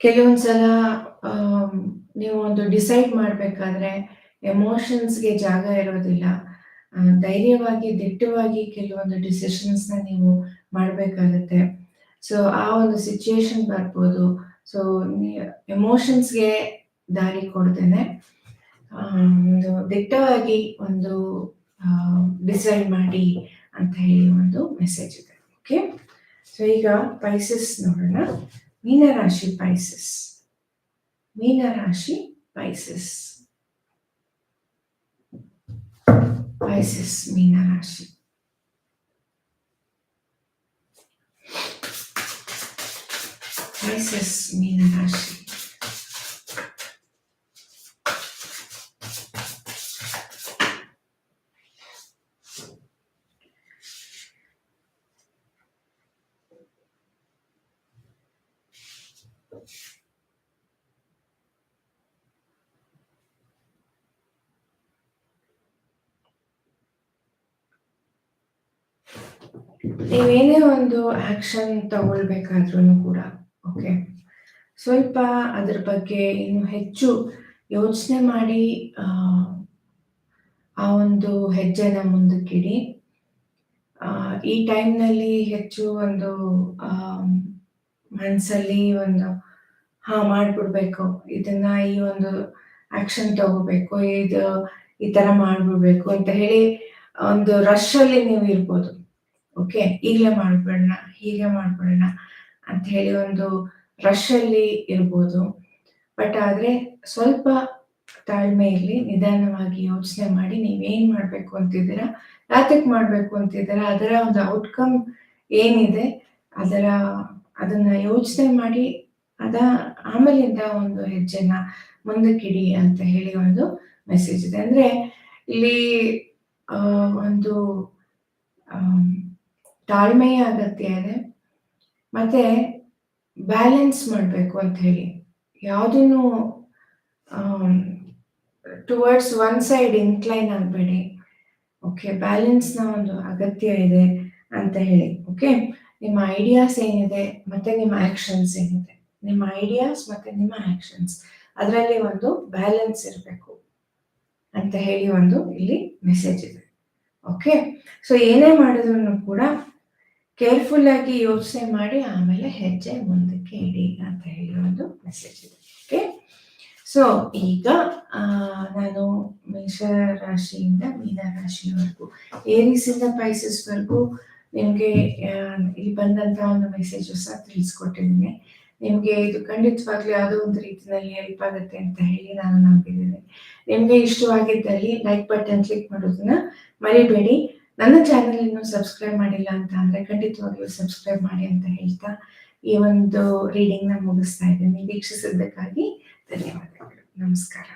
ಕೆಲವೊಂದ್ಸಲ ನೀವು ಒಂದು ಡಿಸೈಡ್ ಮಾಡಬೇಕಾದ್ರೆ ಎಮೋಷನ್ಸ್ಗೆ ಜಾಗ ಇರೋದಿಲ್ಲ. ಧೈರ್ಯವಾಗಿ, ದಿಟ್ಟವಾಗಿ ಕೆಲವೊಂದು ಡಿಸಿಷನ್ಸ್ನ ನೀವು ಮಾಡಬೇಕಾಗತ್ತೆ. ಸೊ ಆ ಒಂದು ಸಿಚುಯೇಷನ್ ಬರ್ಬೋದು. ಸೊ ಎಮೋಷನ್ಸ್ಗೆ ದಾರಿ ಕೊಡ್ತೇನೆ. ಒಂದು ದಿಟ್ಟವಾಗಿ ಒಂದು ಡಿಸೈಡ್ ಮಾಡಿ ಅಂತ ಹೇಳಿ ಒಂದು ಮೆಸೇಜ್ ಇದೆ. ಓಕೆ ಸೊ ಈಗ ಪೈಸಸ್ ನೋಡೋಣ. ಮೀನರಾಶಿ ಪೈಸಸ್ ಮೀನರಾಶಿ ಪೈಸಸ್ ಪೈಸಸ್ ಮೀನರಾಶಿ. ಪೈಸಸ್ ಮೀನರಾಶಿ. ಆಕ್ಷನ್ ತಗೊಳ್ಬೇಕಾದ್ರೂ ಕೂಡ ಓಕೆ ಸ್ವಲ್ಪ ಅದ್ರ ಬಗ್ಗೆ ಇನ್ನು ಹೆಚ್ಚು ಯೋಚನೆ ಮಾಡಿ ಆ, ಒಂದು ಹೆಜ್ಜೆನ ಮುಂದಕ್ಕಿಡಿ. ಈ ಟೈಮ್ನಲ್ಲಿ ಹೆಚ್ಚು ಒಂದು ಮನಸ್ಸಲ್ಲಿ ಒಂದು ಹಾ ಮಾಡ್ಬಿಡ್ಬೇಕು. ಇದನ್ನ ಈ ಒಂದು ಆಕ್ಷನ್ ತಗೋಬೇಕು ಇದು ಈ ತರ ಮಾಡ್ಬಿಡ್ಬೇಕು ಅಂತ ಹೇಳಿ ಒಂದು ರಶ್ ಅಲ್ಲಿ ನೀವು ಇರ್ಬೋದು. ಓಕೆ ಈಗಲೇ ಮಾಡ್ಬಿಡೋಣ, ಹೀಗೆ ಮಾಡ್ಬಿಡೋಣ ಅಂತ ಹೇಳಿ ಒಂದು ರಶ್ ಅಲ್ಲಿ ಇರ್ಬೋದು. ಬಟ್ ಆದ್ರೆ ಸ್ವಲ್ಪ ತಾಳ್ಮೆಯಲ್ಲಿ ನಿಧಾನವಾಗಿ ಯೋಚನೆ ಮಾಡಿ ನೀವೇನ್ ಮಾಡ್ಬೇಕು ಅಂತಿದ್ದೀರಾ, ಯಾತಕ್ ಮಾಡ್ಬೇಕು ಅಂತಿದ್ದೀರಾ, ಅದರ ಒಂದು ಔಟ್ಕಮ್ ಏನಿದೆ, ಅದರ ಅದನ್ನ ಯೋಚನೆ ಮಾಡಿ, ಅದ ಆಮೇಲಿಂದ ಒಂದು ಹೆಜ್ಜೆನ ಮುಂದಕ್ಕಿಡಿ ಅಂತ ಹೇಳಿ ಒಂದು ಮೆಸೇಜ್ ಇದೆ. ಅಂದ್ರೆ ಇಲ್ಲಿ ಒಂದು ತಾಳ್ಮೆಯ ಅಗತ್ಯ ಇದೆ ಮತ್ತೆ ಬ್ಯಾಲೆನ್ಸ್ ಮಾಡಬೇಕು ಅಂತ ಹೇಳಿ. ಯಾವುದನ್ನು ಟುವರ್ಡ್ಸ್ ಒನ್ ಸೈಡ್ ಇನ್ಕ್ಲೈನ್ ಆಗಬೇಡಿ. ಓಕೆ ಬ್ಯಾಲೆನ್ಸ್ನ ಒಂದು ಅಗತ್ಯ ಇದೆ ಅಂತ ಹೇಳಿ. ಓಕೆ ನಿಮ್ಮ ಐಡಿಯಾಸ್ ಏನಿದೆ ಮತ್ತೆ ನಿಮ್ಮ ಆಕ್ಷನ್ಸ್ ಏನಿದೆ. ನಿಮ್ಮ ಐಡಿಯಾಸ್ ಮತ್ತೆ ನಿಮ್ಮ ಆಕ್ಷನ್ಸ್ ಅದರಲ್ಲಿ ಒಂದು ಬ್ಯಾಲೆನ್ಸ್ ಇರಬೇಕು ಅಂತ ಹೇಳಿ ಒಂದು ಇಲ್ಲಿ ಮೆಸೇಜ್ ಇದೆ. ಓಕೆ ಸೊ ಏನೇ ಮಾಡಿದ್ರು ಕೂಡ ಕೇರ್ಫುಲ್ ಆಗಿ ಯೋಚನೆ ಮಾಡಿ, ಆಮೇಲೆ ಹೆಜ್ಜೆ ಮುಂದಕ್ಕೆ ಇಡಿ ಅಂತ ಹೇಳಿ ಒಂದು ಮೆಸೇಜ್ ಇದೆ. ಓಕೆ ಸೊ ಈಗ ನಾನು ಮೇಷ ರಾಶಿಯಿಂದ ಮೀನ ರಾಶಿವರೆಗೂ, ಏರೀಸಿಂದ ಪೈಸಸ್ವರೆಗೂ ನಿಮಗೆ ಇಲ್ಲಿ ಬಂದಂತ ಒಂದು ಮೆಸೇಜ್ ಸಹ ತಿಳಿಸ್ಕೊಟ್ಟಿದ್ದೀನಿ. ನಿಮಗೆ ಇದು ಖಂಡಿತವಾಗ್ಲೂ ಯಾವುದೋ ಒಂದು ರೀತಿಯಲ್ಲಿ ಹೆಲ್ಪ್ ಆಗುತ್ತೆ ಅಂತ ಹೇಳಿ ನಾನು ನಂಬಿದ್ದೇನೆ. ನಿಮಗೆ ಇಷ್ಟವಾಗಿದ್ದಲ್ಲಿ ಲೈಕ್ ಬಟನ್ ಕ್ಲಿಕ್ ಮಾಡೋದನ್ನ ಮರಿಬೇಡಿ. ನನ್ನ ಚಾನೆಲ್ ಇನ್ನು ಸಬ್ಸ್ಕ್ರೈಬ್ ಮಾಡಿಲ್ಲ ಅಂತ ಅಂದ್ರೆ ಖಂಡಿತವಾಗ್ಲೂ ಸಬ್ಸ್ಕ್ರೈಬ್ ಮಾಡಿ ಅಂತ ಹೇಳ್ತಾ ಈ ಒಂದು ರೀಡಿಂಗ್ನ ಮುಗಿಸ್ತಾ ಇದ್ದೀನಿ. ವೀಕ್ಷಿಸಿದ್ದಕ್ಕಾಗಿ ಧನ್ಯವಾದಗಳು. ನಮಸ್ಕಾರ.